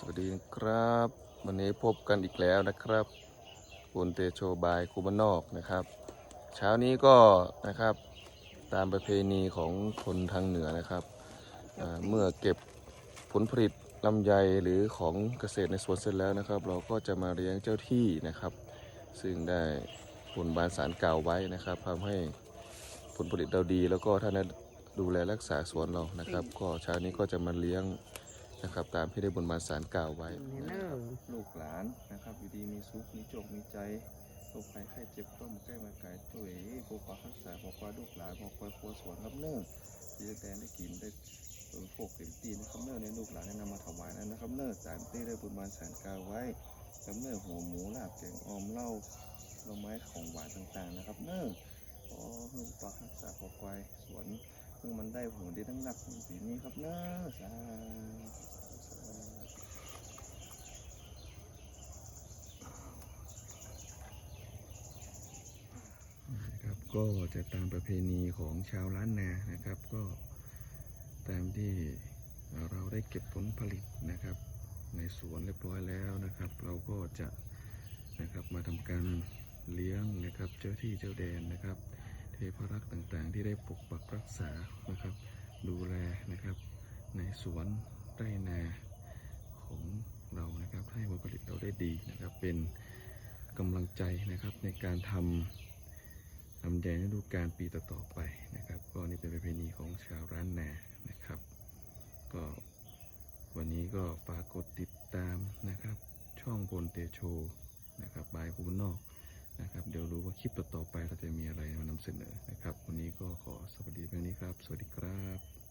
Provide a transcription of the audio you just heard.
สวัสดีครับ วันนี้พบกันอีกแล้วนะครับคุณเตโชบายคูบานอกนะครับ เช้านี้ก็นะครับตามประเพณีของคนทางเหนือนะครับ เมื่อเก็บผลผลิตลำไยหรือของเกษตรในสวนเสร็จแล้วนะครับ เราก็จะมาเลี้ยงเจ้าที่นะครับ ซึ่งได้ผลบานสารกล่าวไว้นะครับทำให้ผลผลิตเราดี แล้วก็ท่านดูแลรักษาสวนเรานะครับ ก็เช้านี้ก็จะมาเลี้ยง นะครับ ตามที่ได้บนบานสารกล่าวไว้นี่เนอะลูกหลานนะครับอยู่ดีมีสุขมีโจกมีใจโรคภัยไข้เจ็บก็มาใกล้มาไกลตัวเอ๋ปกปักรักษาปกปักลูกหลานปกปักครัวสวนครับเนิ่อที่จะแดนได้กินได้เออโขกเต็มตีนะครับเนิ่อในลูกหลานได้นำมาถวายนั้นนะครับเนิ่อสารที่ได้บนบานสารกล่าวไว้ครับเนิ่อหัวหมูลาบแกงออมเหล้าผลไม้ของหวานต่างๆนะครับ เนิ่อขอให้ปกปักรักษาปกปักสวนเพิ่งมันได้ผลดีทั้งหนักทั้งสีนี้ครับเนิ่อสาธุ นะครับ ก็จะตามประเพณีของชาวล้านนานะครับ ก็ตามที่เราได้เก็บผลผลิตนะครับ ในสวนเรียบร้อยแล้วนะครับ เราก็จะนะครับมาทำการเลี้ยงนะครับเจ้าที่เจ้าแดนนะครับ เทพรักษ์ต่างๆ ที่ได้ปกปักรักษานะครับ ดูแลนะครับ ในสวนไร่นาของเรานะครับ ให้ผลผลิตเราได้ดีนะครับ เป็นกำลังใจนะครับในการทำ ลำไยฤดูกาลปีต่อๆไปนะครับ ก็นี่เป็นประเพณีของชาวร้านนานะครับ ก็วันนี้ก็ฝากกดติดตามนะครับ ช่องพลเตโชนะครับบายภูมินอกนะครับ เดี๋ยวรู้ว่าคลิปต่อๆไปเราจะมีอะไรมานำเสนอนะครับ วันนี้ก็ขอสวัสดีเพียงนี้ครับ สวัสดีครับ